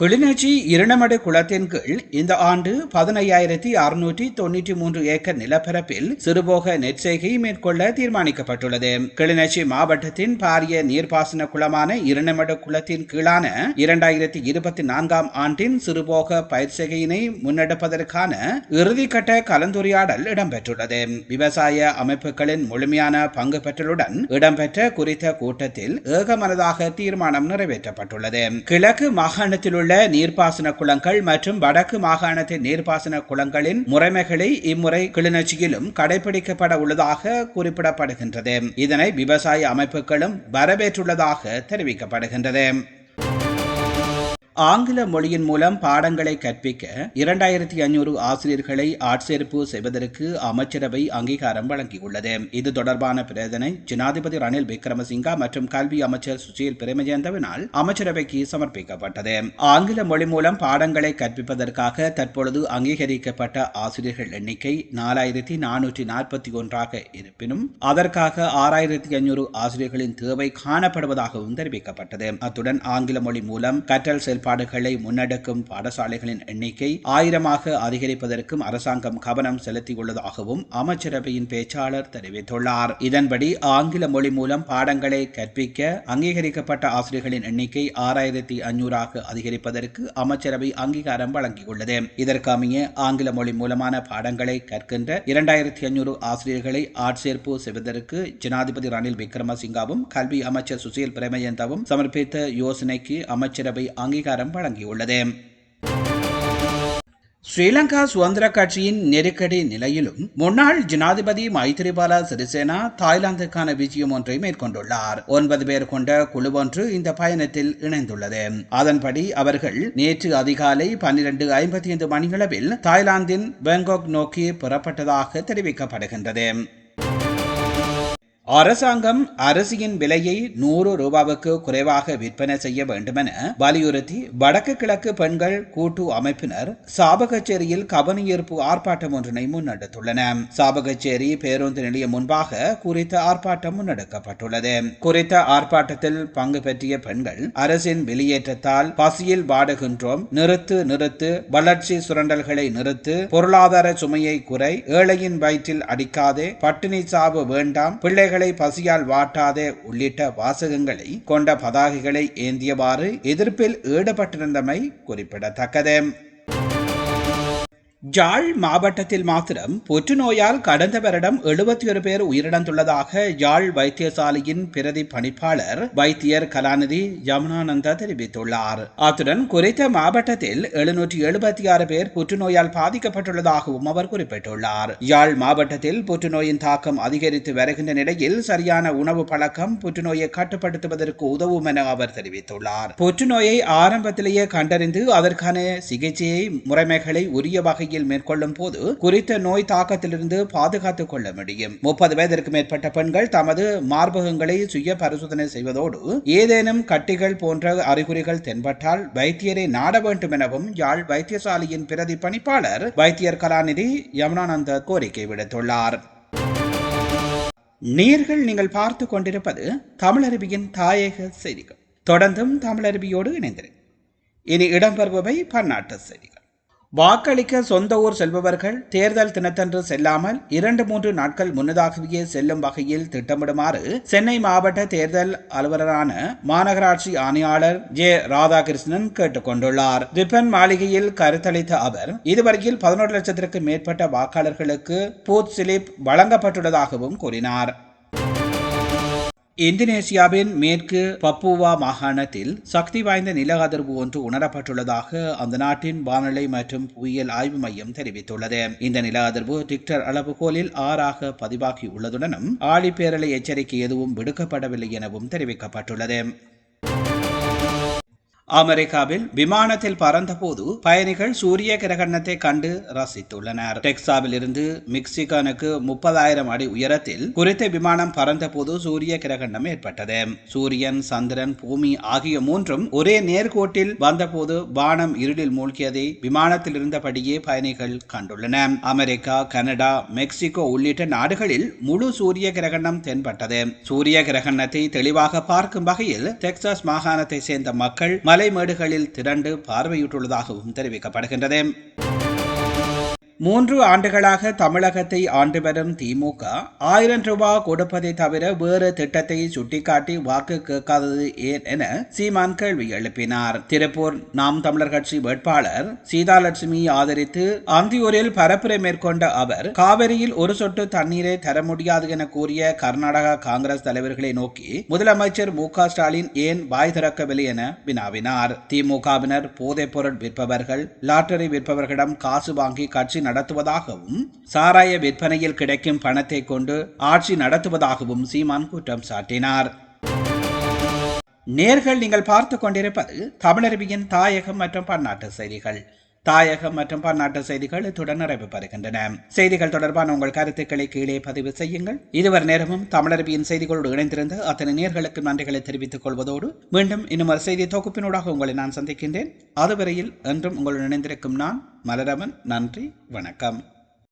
கிளிநொச்சி இரணமடு குளத்தின் கீழ் இந்த ஆண்டு பதினையாயிரத்தி அறுநூற்றி தொன்னூற்றி மூன்று ஏக்கர் நிலப்பரப்பில் சிறுபோக நெற்செய்கை மேற்கொள்ள தீர்மானிக்கப்பட்டுள்ளது. கிளிநொச்சி மாவட்டத்தின் பாரிய நீர்ப்பாசன குளமான இரணமடு குளத்தின் கீழான இரண்டாயிரத்தி இருபத்தி நான்காம் ஆண்டின் சிறுபோக பயிர்ச்செய்கையினை முன்னெடுப்பதற்கான இறுதிக்கட்ட கலந்துரையாடல் இடம்பெற்றுள்ளது. விவசாய அமைப்புகளின் முழுமையான பங்கு பெற்றலுடன் இடம்பெற்ற குறித்த கூட்டத்தில் ஏகமனதாக தீர்மானம் நிறைவேற்றப்பட்டுள்ளது. கிழக்கு மாகாணத்தில் உள்ள நீர்ப்பாசன குளங்கள் மற்றும் வடக்கு மாகாணத்தின் நீர்ப்பாசன குளங்களின் முறைமைகளை இம்முறை கிளிநொச்சியிலும் கடைபிடிக்கப்பட உள்ளதாக குறிப்பிடப்படுகின்றது. இதனை விவசாய அமைப்புகளும் வரவேற்றுள்ளதாக தெரிவிக்கப்படுகின்றது. ஆங்கில மொழியின் மூலம் பாடங்களை கற்பிக்க இரண்டாயிரத்தி ஐநூறு ஆசிரியர்களை ஆட்சேர்ப்பு செய்வதற்கு அமைச்சரவை அங்கீகாரம் வழங்கியுள்ளது. இது தொடர்பான பிரேதனை ஜனாதிபதி ரணில் விக்ரமசிங்கா மற்றும் கல்வி அமைச்சர் சுஷீல் பிரேமஜயந்தவினால் அமைச்சரவைக்கு சமர்ப்பிக்கப்பட்டது. ஆங்கில மொழி மூலம் பாடங்களை கற்பிப்பதற்காக தற்பொழுது அங்கீகரிக்கப்பட்ட ஆசிரியர்கள் எண்ணிக்கை நாலாயிரத்தி நானூற்றி நாற்பத்தி ஒன்றாக இருப்பினும் அதற்காக ஆறாயிரத்தி ஐநூறு ஆசிரியர்களின் தேவை காணப்படுவதாகவும் தெரிவிக்கப்பட்டது. அத்துடன் ஆங்கில மொழி மூலம் கற்றல் செயல்பாடு செயல்பாடுகளை முன்னெடுக்கும் பாடசாலைகளின் எண்ணிக்கை ஆயிரமாக அதிகரிப்பதற்கும் அரசாங்கம் கவனம் செலுத்தியுள்ளதாகவும் அமைச்சரவையின் பேச்சாளர் தெரிவித்துள்ளார். இதன்படி ஆங்கில மொழி மூலம் பாடங்களை கற்பிக்க அங்கீகரிக்கப்பட்ட ஆசிரியர்களின் எண்ணிக்கை ஆறாயிரத்தி அஞ்சூறாக அதிகரிப்பதற்கு அமைச்சரவை அங்கீகாரம் வழங்கியுள்ளது. இதற்கு அமைய ஆங்கில மொழி மூலமான பாடங்களை கற்கின்ற இரண்டாயிரத்தி ஐநூறு ஆசிரியர்களை ஆட்சேர்ப்பு செய்வதற்கு ஜனாதிபதி ரணில் விக்ரமசிங்காவும் கல்வி அமைச்சர் சுசீல் பிரேமயந்தாவும் சமர்ப்பித்த யோசனைக்கு அமைச்சரவை அங்கீகாரம் அங்கீகாரம் வழங்கியுள்ளது. ஸ்ரீலங்கா சுதந்திர கட்சியின் நெருக்கடி நிலையிலும் முன்னாள் ஜனாதிபதி மைத்திரிபால சிறிசேனா தாய்லாந்துக்கான விஜயம் ஒன்றை மேற்கொண்டுள்ளார். ஒன்பது பேர் கொண்ட குழு ஒன்று இந்த பயணத்தில் இணைந்துள்ளது. அதன்படி அவர்கள் நேற்று அதிகாலை பன்னிரண்டு ஐம்பத்தி ஐந்து மணியளவில் தாய்லாந்தின் பேங்காக் நோக்கி புறப்பட்டதாக தெரிவிக்கப்படுகின்றது. அரசாங்கம் அரிசியின் விலையை நூறு ரூபாவுக்கு குறைவாக விற்பனை செய்ய வேண்டுமென வலியுறுத்தி வடக்கு கிழக்கு பெண்கள் கூட்டு அமைப்பினர் சாபகச்சேரியில் கவனஈர்ப்பு ஆர்ப்பாட்டம் ஒன்றினை முன்னெடுத்துள்ளன. சாபகச்சேரி பேருந்து நிலையம் முன்பாக குறித்த ஆர்ப்பாட்டம் முன்னெடுக்கப்பட்டுள்ளது. குறித்த ஆர்ப்பாட்டத்தில் பங்கு பெற்றிய பெண்கள் அரசின் வெளியேற்றத்தால் பசியில் வாடுகின்றோம். நிறுத்து நிறுத்து வளர்ச்சி சுரண்டல்களை நிறுத்து பொருளாதார சுமையை குறை ஏழையின் வயிற்றில் அடிக்காதே பட்டினி சாவு வேண்டாம் பிள்ளைகள் பிள்ளைகளை பசியால் வாட்டாதே உள்ளிட்ட வாசகங்களை கொண்ட பதாகைகளை ஏந்தியவாறு எதிர்ப்பில் ஈடுபட்டிருந்தமை குறிப்பிடத்தக்கது. யாழ் மாவட்டத்தில் மாத்திரம் புற்றுநோயால் கடந்த வருடம் எழுபத்தி ஒரு பேர் உயிரிழந்துள்ளதாக யாழ் வைத்தியசாலையின் பிரதி பணிப்பாளர் வைத்தியர் கலாநிதி யமுனானந்தா தெரிவித்துள்ளார். அத்துடன் குறித்த மாவட்டத்தில் எழுநூற்றி எழுபத்தி ஆறு பேர் புற்றுநோயால் பாதிக்கப்பட்டுள்ளதாகவும் அவர் குறிப்பிட்டுள்ளார். யாழ் மாவட்டத்தில் புற்றுநோயின் தாக்கம் அதிகரித்து வருகின்ற நிலையில் சரியான உணவு பழக்கம் புற்றுநோயை கட்டுப்படுத்துவதற்கு உதவும் என அவர் தெரிவித்துள்ளார். புற்றுநோயை ஆரம்பத்திலேயே கண்டறிந்து அதற்கான சிகிச்சையை முறைமைகளை உரிய வகை பணியில் மேற்கொள்ளும் போது குறித்த நோய் தாக்கத்திலிருந்து பாதுகாத்துக் கொள்ள முடியும். முப்பது வயதிற்கு மேற்பட்ட பெண்கள் தமது மார்பகங்களை சுய பரிசோதனை செய்வதோடு ஏதேனும் கட்டிகள் போன்ற அறிகுறிகள் தென்பட்டால் வைத்தியரை நாட வேண்டும் எனவும் யாழ் வைத்தியசாலையின் பிரதி பணிப்பாளர் வைத்தியர் கலாநிதி யமுனானந்த கோரிக்கை விடுத்துள்ளார். நீர்கள் நீங்கள் பார்த்து கொண்டிருப்பது தமிழருவியின் தாயக செய்திகள். தொடர்ந்தும் தமிழருவியோடு இணைந்திரு இனி இடம்பெறுபவை பன்னாட்டு செய்திகள். வாக்களிக்க சொந்த ஊர் செல்பவர்கள் தேர்தல் தினத்தன்று செல்லாமல் இரண்டு மூன்று நாட்கள் முன்னதாகவே செல்லும் வகையில் திட்டமிடுமாறு சென்னை மாவட்ட தேர்தல் அலுவலரான மாநகராட்சி ஆணையாளர் ஜே. ராதாகிருஷ்ணன் கேட்டுக்கொண்டுள்ளார் ரிப்பன் மாளிகையில் கருத்தளித்த அவர் இதுவரையில் பதினோரு லட்சத்திற்கு மேற்பட்ட வாக்காளர்களுக்கு பூத் சிலிப் வழங்கப்பட்டுள்ளதாகவும் கூறினார். இந்தோனேசியாவின் மேற்கு பப்புவா மாகாணத்தில் சக்தி வாய்ந்த நில அதிர்வு ஒன்று உணரப்பட்டுள்ளதாக அந்த நாட்டின் வானிலை மற்றும் புவியியல் ஆய்வு மையம் தெரிவித்துள்ளது. இந்த நில அதிர்வு டிக்டர் அளவுகோலில் ஆறாக பதிவாகியுள்ளதுடனும் ஆழிப்பேரலை எச்சரிக்கை எதுவும் விடுக்கப்படவில்லை எனவும் தெரிவிக்கப்பட்டுள்ளது. அமெரிக்காவில் விமானத்தில் பறந்தபோது பயணிகள் சூரிய கிரகணத்தை கண்டு ரசித்துள்ளனர். டெக்சாவில் இருந்து மிக்சிகனுக்கு முப்பதாயிரம் அடி உயரத்தில் குறித்த விமானம் பறந்தபோது சூரிய கிரகணம் ஏற்பட்டது. சூரியன் சந்திரன் பூமி ஆகிய மூன்றும் ஒரே நேர்கோட்டில் வந்தபோது வானம் இருளில் மூழ்கியதை விமானத்தில் இருந்தபடியே பயணிகள் கண்டுள்ளன. அமெரிக்கா கனடா மெக்சிகோ உள்ளிட்ட நாடுகளில் முழு சூரிய கிரகணம் தென்பட்டது. சூரிய கிரகணத்தை தெளிவாக பார்க்கும் வகையில் டெக்சாஸ் மாகாணத்தை சேர்ந்த மக்கள் மலைமேடுகளில் திரண்டு பார்வையிட்டுள்ளதாகவும் தெரிவிக்கப்படுகின்றது. மூன்று ஆண்டுகளாக தமிழகத்தை ஆண்டு வரும் திமுக ஆயிரம் ரூபாய் கொடுப்பதை தவிர வேறு திட்டத்தை சுட்டிக்காட்டி வாக்கு கேட்காதது ஏன் என சீமான் கேள்வி எழுப்பினார். திருப்பூர் நாம் தமிழர் கட்சி வேட்பாளர் சீதாலட்சுமி ஆதரித்து அந்தியூரில் பரப்புரை மேற்கொண்ட அவர் காவிரியில் ஒரு சொட்டு தண்ணீரை தர முடியாது என கூறிய கர்நாடகா காங்கிரஸ் தலைவர்களை நோக்கி முதலமைச்சர் மு ஸ்டாலின் ஏன் வாய் திறக்கவில்லை என வினாவினார். திமுகவினர் போதைப் பொருள் விற்பவர்கள் லாட்டரி விற்பவர்களிடம் காசு வாங்கி கட்சி நடத்துவதாகவும் சாராய விற்பனையில் கிடைக்கும் பணத்தை கொண்டு ஆட்சி நடத்துவதாகவும் சீமான் குற்றம் சாட்டினார். நேர்கள் நீங்கள் பார்த்து கொண்டிருப்பது தமிழருவியின் தாயகம் மற்றும் பன்னாட்டு செய்திகள். தாயகம் மற்றும் பன்னாட்டு செய்திகள் இத்துடன் நிறைவு பெறுகின்றன. செய்திகள் தொடர்பான உங்கள் கருத்துக்களை கீழே பதிவு செய்யுங்கள். இதுவரை நேரமும் தமிழரபியின் செய்திகளோடு இணைந்திருந்த அத்தனை நேர்களுக்கு நன்றிகளை தெரிவித்துக் கொள்வதோடு மீண்டும் இன்னும் ஒரு செய்தி தொகுப்பினூடாக உங்களை நான் சந்திக்கின்றேன். அதுவரையில் என்றும் உங்களுடன் இணைந்திருக்கும் நான் மலரவன். நன்றி வணக்கம்.